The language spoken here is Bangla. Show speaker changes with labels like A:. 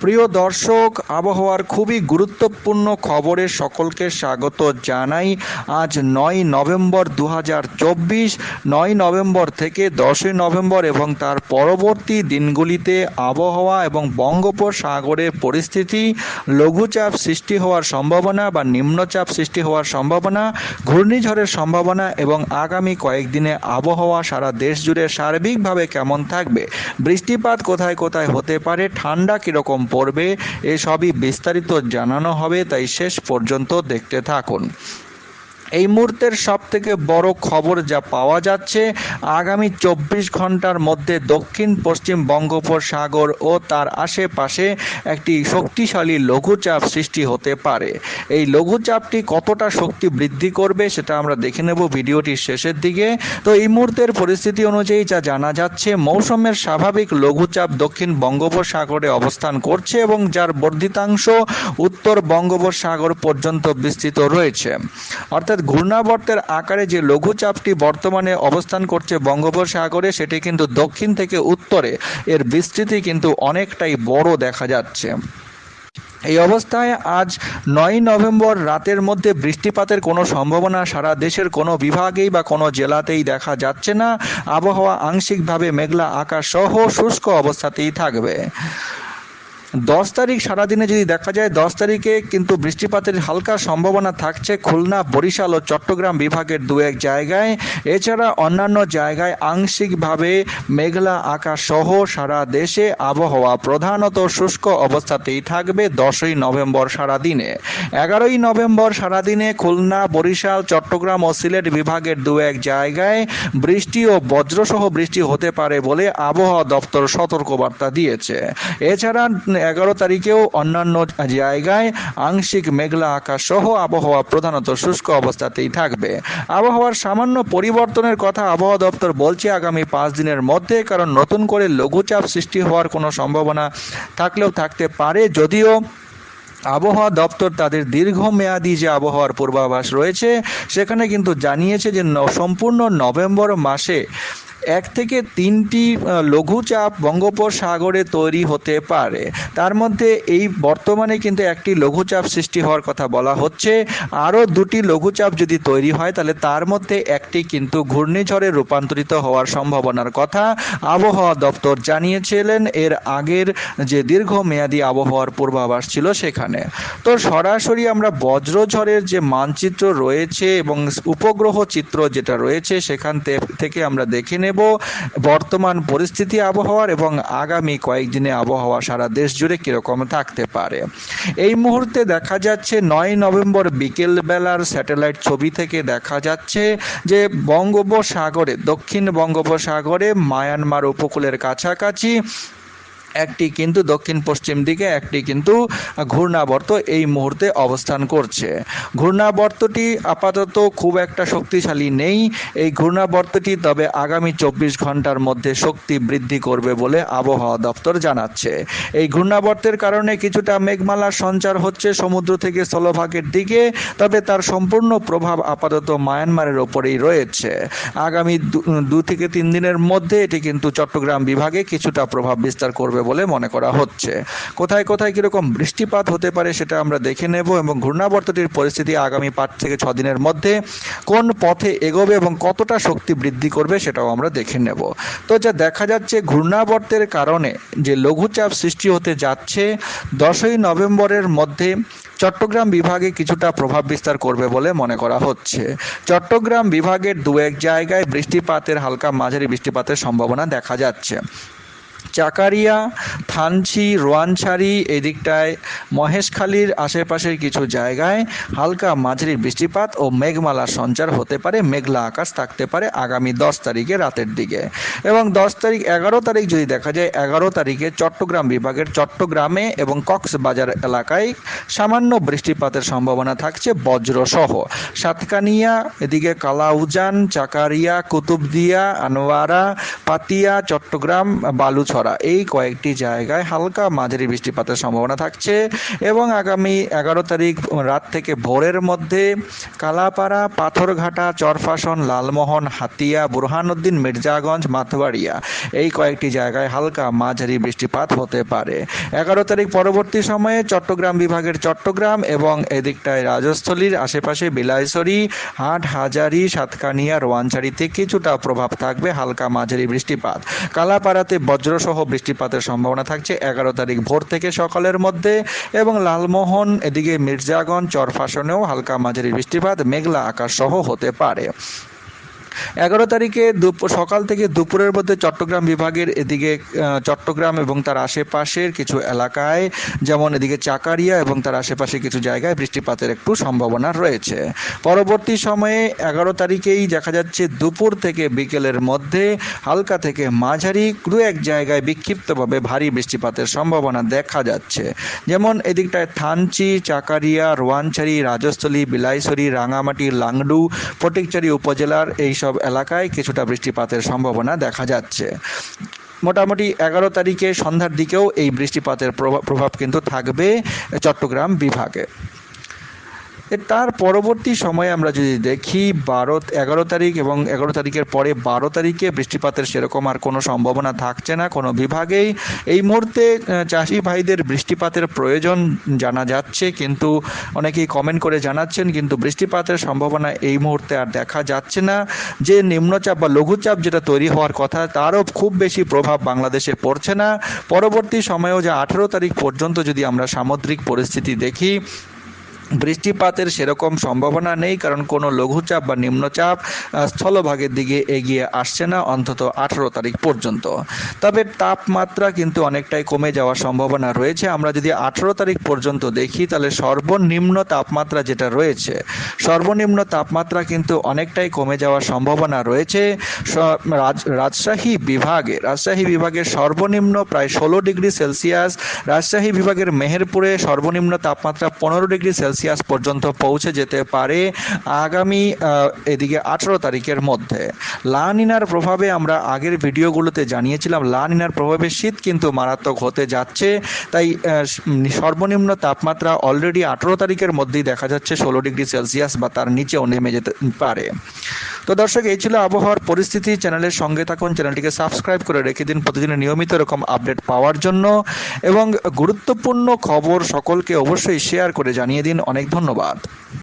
A: প্রিয় দর্শক, আবহাওয়ার খুবই গুরুত্বপূর্ণ খবরে সকলকে স্বাগত জানাই। আজ নয় নভেম্বর দু হাজার চব্বিশ, নয় নভেম্বর থেকে দশই নভেম্বর এবং তার পরবর্তী দিনগুলিতে আবহাওয়া এবং বঙ্গোপসাগরের পরিস্থিতি, লঘুচাপ সৃষ্টি হওয়ার সম্ভাবনা বা নিম্নচাপ সৃষ্টি হওয়ার সম্ভাবনা, ঘূর্ণিঝড়ের সম্ভাবনা এবং আগামী কয়েকদিনে আবহাওয়া সারা দেশ জুড়ে সার্বিকভাবে কেমন থাকবে, বৃষ্টিপাত কোথায় কোথায় হতে পারে, ঠান্ডা কীরকম পড়বে এসবই বিস্তারিত জানানো হবে তাই শেষ পর্যন্ত দেখতে থাকুন। এই মুহূর্তের সব থেকে বড় খবর যা পাওয়া যাচ্ছে, আগামী চব্বিশ ঘণ্টার মধ্যে দক্ষিণ, পশ্চিম বঙ্গোপসাগর ও তার আশেপাশে একটি শক্তিশালী লঘুচাপ সৃষ্টি হতে পারে। এই লঘুচাপটি কতটা শক্তি বৃদ্ধি করবে সেটা আমরা দেখে নেব ভিডিওটির শেষের দিকে। তো এই মুহূর্তের পরিস্থিতি অনুযায়ী যা জানা যাচ্ছে, মৌসুমের স্বাভাবিক লঘুচাপ দক্ষিণ বঙ্গোপসাগরে অবস্থান করছে এবং যার বর্ধিতাংশ উত্তর বঙ্গোপসাগর পর্যন্ত বিস্তৃত রয়েছে। অর্থাৎ ঘূর্ণাবর্তের আকারে যে লঘুচাপটি বর্তমানে অবস্থান করছে বঙ্গোপসাগরে, সেটি কিন্তু দক্ষিণ থেকে উত্তরে। এর বিস্তৃতি কিন্তু অনেকটাই বড় দেখা যাচ্ছে। এই অবস্থায় আজ নয় নভেম্বর রাতের মধ্যে বৃষ্টিপাতের কোনো সম্ভাবনা সারা দেশের কোনো বিভাগেই বা কোনো জেলাতেই দেখা যাচ্ছে না। আবহাওয়া আংশিকভাবে মেঘলা আকাশ সহ শুষ্ক অবস্থাতেই থাকবে। দশ তারিখ সারাদিনে যদি দেখা যায়, দশ তারিখে কিন্তু বৃষ্টিপাতের হালকা সম্ভাবনা থাকছে খুলনা, বরিশাল ও চট্টগ্রাম বিভাগের দু এক জায়গায়। এছাড়া অন্যান্য জায়গায় আংশিকভাবে মেঘলা আকাশ সহ সারা দেশে আবহাওয়া প্রধানত শুষ্ক অবস্থাতেই থাকবে দশই নভেম্বর সারাদিনে। এগারোই নভেম্বর সারাদিনে খুলনা, বরিশাল, চট্টগ্রাম ও সিলেট বিভাগের দু এক জায়গায় বৃষ্টি ও বজ্রসহ বৃষ্টি হতে পারে বলে আবহাওয়া দপ্তর সতর্কবার্তা দিয়েছে। এছাড়া এগারো তারিখেও অন্যান্য জায়গায় আংশিক মেঘলা আকাশ সহ আবহাওয়া প্রধানত শুষ্ক অবস্থাতেই থাকবে। আবহাওয়ার সামান্য পরিবর্তনের কথা আবহাওয়া দপ্তর বলছে আগামী পাঁচ দিনের মধ্যে, কারণ নতুন করে লঘুচাপ সৃষ্টি হওয়ার কোনো সম্ভাবনা থাকলেও থাকতে পারে, যদিও আবহাওয়া দপ্তর তাদের দীর্ঘমেয়াদী যে আবহাওয়ার পূর্বাভাস রয়েছে, সেখানে কিন্তু জানিয়েছে যে সম্পূর্ণ নভেম্বর মাসে এক থেকে তিনটি লঘুচাপ বঙ্গোপসাগরে তৈরি হতে পারে। তার মধ্যে এই বর্তমানে কিন্তু একটি লঘুচাপ সৃষ্টি হওয়ার কথা বলা হচ্ছে। আরও দুটি লঘুচাপ যদি তৈরি হয়, তাহলে তার মধ্যে একটি কিন্তু ঘূর্ণিঝড়ে রূপান্তরিত হওয়ার সম্ভাবনার কথা আবহাওয়া দপ্তর জানিয়েছিলেন। এর আগের যে দীর্ঘমেয়াদী আবহাওয়ার পূর্বাভাস ছিল সেখানে। তো সরাসরি আমরা বজ্রঝড়ের যে মানচিত্র রয়েছে এবং উপগ্রহ চিত্র যেটা রয়েছে, সেখান থেকে আমরা দেখে নেব বর্তমান পরিস্থিতি, আবহাওয়ার এবং আগামী কয়েকদিনে আবহাওয়া সারা দেশ জুড়ে কীরকম থাকতে পারে। এই মুহূর্তে দেখা যাচ্ছে নয় নভেম্বর বিকেল বেলার স্যাটেলাইট ছবি থেকে দেখা যাচ্ছে যে বঙ্গোপসাগরে, দক্ষিণ বঙ্গোপসাগরে মায়ানমার উপকূলের কাছাকাছি একটি কিন্তু দক্ষিণ পশ্চিম দিকে, একটি কিন্তু ঘূর্ণাবর্ত এই মুহূর্তে অবস্থান করছে। ঘূর্ণাবর্তটি আপাতত খুব একটা শক্তিশালী নেই। এই ঘূর্ণাবর্তটি তবে আগামী চব্বিশ ঘণ্টার মধ্যে শক্তি বৃদ্ধি করবে বলে আবহাওয়া দপ্তর জানাচ্ছে। এই ঘূর্ণাবর্তের কারণে কিছুটা মেঘমালার সঞ্চার হচ্ছে সমুদ্র থেকে স্থলভাগের দিকে, তবে তার সম্পূর্ণ প্রভাব আপাতত মায়ানমারের ওপরেই রয়েছে। আগামী দু থেকে তিন দিনের মধ্যে এটি কিন্তু চট্টগ্রাম বিভাগে কিছুটা প্রভাব বিস্তার করবে বলে মনে করা হচ্ছে। কোথায় কোথায় কীরকম বৃষ্টিপাত হতে পারে সেটা আমরা দেখে নেব এবং ঘূর্ণাবর্তটির পরিস্থিতি আগামী পাঁচ থেকে ছ দিনের মধ্যে কোন পথে এগোবে এবং কতটা শক্তি বৃদ্ধি করবে সেটাও আমরা দেখে নেব। তো যা দেখা যাচ্ছে, ঘূর্ণাবর্তের কারণে যে লঘুচাপ সৃষ্টি হতে যাচ্ছে, দশই নভেম্বরের মধ্যে চট্টগ্রাম বিভাগে কিছুটা প্রভাব বিস্তার করবে বলে মনে করা হচ্ছে। চট্টগ্রাম বিভাগের দু এক জায়গায় বৃষ্টিপাতের হালকা মাঝারি বৃষ্টিপাতের সম্ভাবনা দেখা যাচ্ছে। চাকারিয়া থানচি, রোয়ানছাড়ি, এদিকটায় মহেশখালীর আশেপাশের কিছু জায়গায় হালকা মাঝারি বৃষ্টিপাত ও মেঘমালার সঞ্চার হতে পারে। মেঘলা আকাশ থাকতে পারে আগামী দশ তারিখে রাতের দিকে। এবং দশ তারিখ এগারো তারিখ যদি দেখা যায়, এগারো তারিখে চট্টগ্রাম বিভাগের চট্টগ্রামে এবং কক্সবাজার এলাকায় সামান্য বৃষ্টিপাতের সম্ভাবনা থাকছে বজ্রসহ। সাতকানিয়া, এদিকে কালাউজান, চাকারিয়া, কুতুবদিয়া, আনোয়ারা, পাতিয়া, চট্টগ্রাম, বালুছড়া উত্তরা এই কয়েকটি জায়গায় হালকা মাঝারি বৃষ্টিপাতের সম্ভাবনা থাকছে এবং আগামী এগারো তারিখ রাত থেকে ভোরের মধ্যে কালাপাড়া, পাথরঘাটা, চরফাসন, লালমোহন, হাতিয়া, বুরহানুদ্দিন, মির্জাগঞ্জ মাথবাড়িয়া এই কয়েকটি জায়গায় হালকা মাঝারি বৃষ্টিপাত হতে পারে। এগারো তারিখ পরবর্তী সময়ে চট্টগ্রাম বিভাগের চট্টগ্রাম এবং এদিকটায় রাজস্থলীর আশেপাশে বিলাইছড়ি হাট হাজারি সাতকানিয়া রোয়াঞ্চারিতে কিছুটা প্রভাব থাকবে হালকা মাঝারি বৃষ্টিপাত। কালাপাড়াতে বজ্রসহ বৃষ্টিপাতের সম্ভাবনা থাকছে। এগারো তারিখ ভোর থেকে সকালের মধ্যে এবং লালমোহন, এদিকে মির্জাগঞ্জ, চরফাসনেও হালকা মাঝারি বৃষ্টিপাত, মেঘলা আকাশ সহ হতে পারে। এগারো তারিখে দুপুর, সকাল থেকে দুপুরের মধ্যে চট্টগ্রাম বিভাগের এদিকে চট্টগ্রাম এবং তার আশেপাশের কিছু এলাকায়, যেমন এদিকে চাকারিয়া এবং তার আশেপাশে কিছু জায়গায় বৃষ্টিপাতের একটু সম্ভাবনা রয়েছে। পরবর্তী সময়ে এগারো তারিখেই দেখা যাচ্ছে দুপুর থেকে বিকেলের মধ্যে হালকা থেকে মাঝারি দু এক জায়গায় বিক্ষিপ্তভাবে ভারী বৃষ্টিপাতের সম্ভাবনা দেখা যাচ্ছে। যেমন এদিকটায় থানচি, চাকারিয়া, রোয়ানছড়ি, রাজস্থলী, বিলাইছড়ি, রাঙামাটি, লাংডু ফটিকচারি উপজেলার এইসব এলাকায় কিছুটা বৃষ্টিপাতের সম্ভাবনা দেখা যাচ্ছে। মোটামুটি এগারো তারিখে সন্ধ্যার দিকেও এই বৃষ্টিপাতের প্রভাব কিন্তু থাকবে চট্টগ্রাম বিভাগে। তার পরবর্তী সময়ে আমরা যদি দেখি, বারো, এগারো তারিখ এবং এগারো তারিখের পরে বারো তারিখে বৃষ্টিপাতের সেরকম আর কোনো সম্ভাবনা থাকছে না কোনো বিভাগেই। এই মুহূর্তে চাষি ভাইদের বৃষ্টিপাতের প্রয়োজন জানা যাচ্ছে, কিন্তু অনেকেই কমেন্ট করে জানাচ্ছেন, কিন্তু বৃষ্টিপাতের সম্ভাবনা এই মুহূর্তে আর দেখা যাচ্ছে না। যে নিম্নচাপ বা লঘুচাপ যেটা তৈরি হওয়ার কথা, তারও খুব বেশি প্রভাব বাংলাদেশে পড়ছে না। পরবর্তী সময়েও যে আঠেরো তারিখ পর্যন্ত যদি আমরা সামুদ্রিক পরিস্থিতি দেখি বৃষ্টিপাতের সেরকম সম্ভাবনা নেই, কারণ কোনো লঘুচাপ বা নিম্নচাপ স্থলভাগের দিকে এগিয়ে আসছে না অন্তত আঠেরো তারিখ পর্যন্ত। তবে তাপমাত্রা কিন্তু অনেকটাই কমে যাওয়ার সম্ভাবনা রয়েছে। আমরা যদি আঠেরো তারিখ পর্যন্ত দেখি, তাহলে সর্বনিম্ন তাপমাত্রা যেটা রয়েছে, সর্বনিম্ন তাপমাত্রা কিন্তু অনেকটাই কমে যাওয়ার সম্ভাবনা রয়েছে। রাজশাহী বিভাগে, রাজশাহী বিভাগের সর্বনিম্ন প্রায় ষোলো ডিগ্রি সেলসিয়াস, রাজশাহী বিভাগের মেহেরপুরে সর্বনিম্ন তাপমাত্রা পনেরো ডিগ্রি সেলসিয়াস পর্যন্ত পৌঁছে যেতে পারে আগামী এদিকে আঠেরো তারিখের মধ্যে। লানিনার প্রভাবে আমরা আগের ভিডিওগুলোতে জানিয়েছিলাম লানিনার প্রভাবে শীত কিন্তু মারাত্মক হতে যাচ্ছে। তাই সর্বনিম্ন তাপমাত্রা অলরেডি আঠেরো তারিখের মধ্যেই দেখা যাচ্ছে ষোলো ডিগ্রি সেলসিয়াস বা তার নিচেও নেমে যেতে পারে। তো দর্শক, এই ছিল আবহাওয়ার পরিস্থিতি। চ্যানেলের সঙ্গে থাকুন, চ্যানেলটিকে সাবস্ক্রাইব করে রেখে দিন প্রতিদিনের নিয়মিত এরকম আপডেট পাওয়ার জন্য। এবং গুরুত্বপূর্ণ খবর সকলকে অবশ্যই শেয়ার করে জানিয়ে দিন। অনেক ধন্যবাদ।